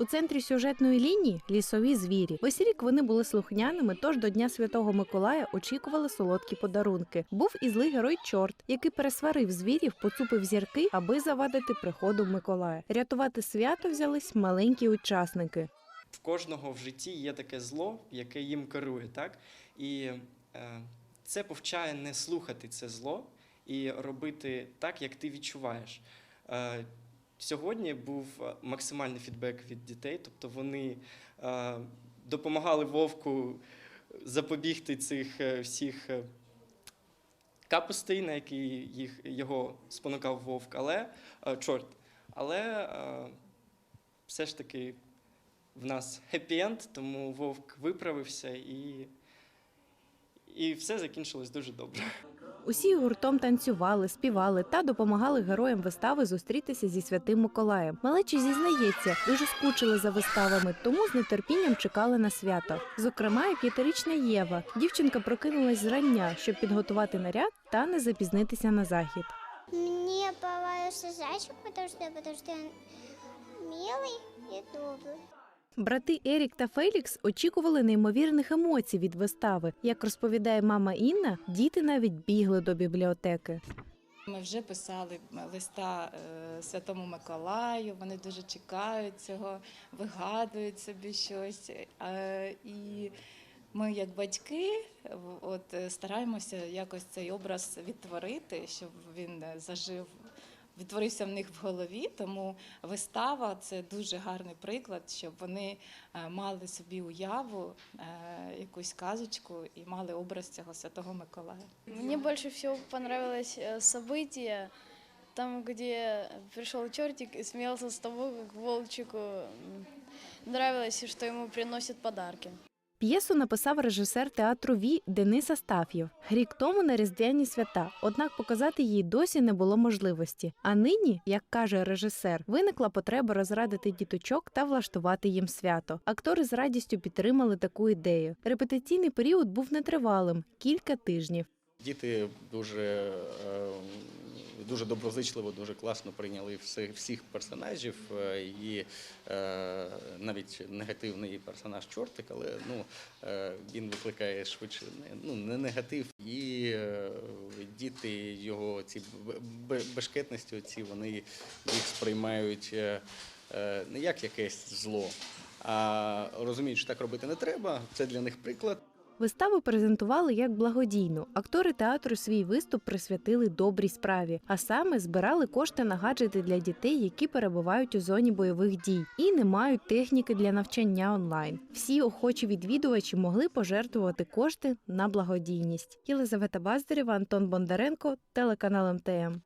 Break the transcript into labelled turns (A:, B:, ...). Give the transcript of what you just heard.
A: У центрі сюжетної лінії лісові звірі. Весь рік вони були слухняними, тож до Дня Святого Миколая очікували солодкі подарунки. Був і злий герой чорт, який пересварив звірів, поцупив зірки, аби завадити приходу Миколая. Рятувати свято взялись маленькі учасники.
B: в кожного в житті є таке зло, яке їм керує, так? І е, це повчає не слухати це зло і робити так, як ти відчуваєш. Е, сьогодні був е, максимальний фідбек від дітей, тобто вони е, допомагали вовку запобігти цих е, всіх. е, Капустей, на які їх його спонукав вовк, але е, чорт. Але е, все ж таки в нас хеппі-енд, тому вовк виправився і, і все закінчилось дуже добре.
A: Усі гуртом танцювали, співали та допомагали героям вистави зустрітися зі святим Миколаєм. Малечі зізнається, дуже скучили за виставами, тому з нетерпінням чекали на свято. Зокрема, і п'ятирічна Єва. Дівчинка прокинулась зрання, щоб підготувати наряд та не запізнитися на захід.
C: Мне понравился зайчик, потому что он милый и добрый.
A: Брати Ерік та Фелікс очікували неймовірних емоцій від вистави. Як розповідає мама Інна, діти навіть бігли до бібліотеки.
D: Ми вже писали листа е, Святому Миколаю. Вони дуже чекають цього, вигадують собі щось. Е, І ми, як батьки, от е, стараємося якось цей образ відтворити, щоб він зажив. Відтворився в них в голові, тому вистава це дуже гарний приклад, щоб вони е, мали собі уяву, е, якусь казочку і мали образ цього святого Миколая.
E: Мне больше всего понравилось э, событие, там, где пришел чертик и смеялся с того, как волчику нравилось, что ему приносят подарки.
A: П'єсу написав режисер театру Ві Денис Астаф'єв. Рік тому на різдвяні свята, однак показати її досі не було можливості. А нині, як каже режисер, виникла потреба розрадити діточок та влаштувати їм свято. Актори з радістю підтримали таку ідею. Репетиційний період був нетривалим кілька тижнів.
F: Діти дуже, е, дуже доброзичливо, дуже класно прийняли всіх, персонажів. е, І е, навіть негативний персонаж чортик, але ну, е, він викликає швидше ну, не негатив. І діти його ці бешкетності, ці, вони їх сприймають не як якесь зло. А розуміють, що так робити не треба. Це для них приклад.
A: Виставу презентували як благодійну. Актори театру свій виступ присвятили добрій справі, а саме збирали кошти на гаджети для дітей, які перебувають у зоні бойових дій і не мають техніки для навчання онлайн. Всі охочі відвідувачі могли пожертвувати кошти на благодійність. Єлизавета Баздарєва, Антон Бондаренко, телеканал МТМ.